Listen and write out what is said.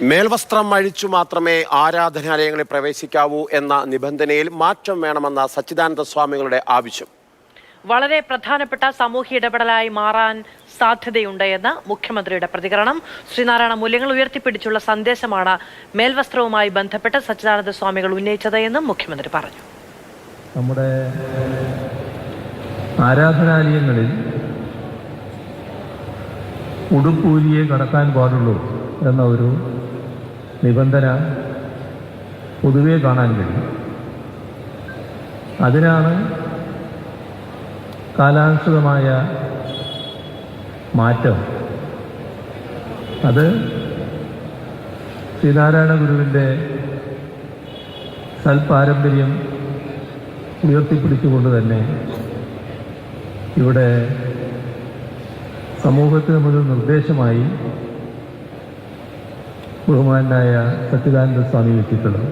മേൽവസ്ത്രം അഴിച്ചു മാത്രമേ ആരാധനാലയങ്ങളിൽ പ്രവേശിക്കാവൂ എന്ന നിബന്ധനയിൽ മാറ്റം വേണമെന്ന സച്ചിദാനന്ദ സ്വാമികളുടെ ആവശ്യം. വളരെ പ്രധാനപ്പെട്ട സാമൂഹ്യ ഇടപെടലായി മാറാൻ സാധ്യതയുണ്ട് എന്ന് മുഖ്യമന്ത്രിയുടെ പ്രതികരണം. ശ്രീനാരായണ മൂല്യങ്ങൾ ഉയർത്തിപ്പിടിച്ചുള്ള സന്ദേശമാണ് മേൽവസ്ത്രവുമായി ബന്ധപ്പെട്ട് സച്ചിദാനന്ദ സ്വാമികൾ ഉന്നയിച്ചത് എന്നും മുഖ്യമന്ത്രി പറഞ്ഞു. നമ്മുടെ ആരാധനാലയങ്ങളിൽ ഉടുപ്പൂരിയെ കടക്കാൻ പാടുള്ളൂ എന്ന ഒരു നിബന്ധന പൊതുവേ കാണാൻ കഴിയും. അതിനാണ് കാലാനുസൃതമായ മാറ്റം. അത് ശ്രീനാരായണ ഗുരുവിന്റെ സൽപാരമ്പര്യം ഉയർത്തിപ്പിടിച്ചുകൊണ്ട് തന്നെ ഇവിടെ സമൂഹത്തിന് മുന്നിൽ നിർദ്ദേശമായി ബഹുമാനായ സച്ചിദാനന്ദ സ്വാമി വെച്ചിട്ടുള്ളത്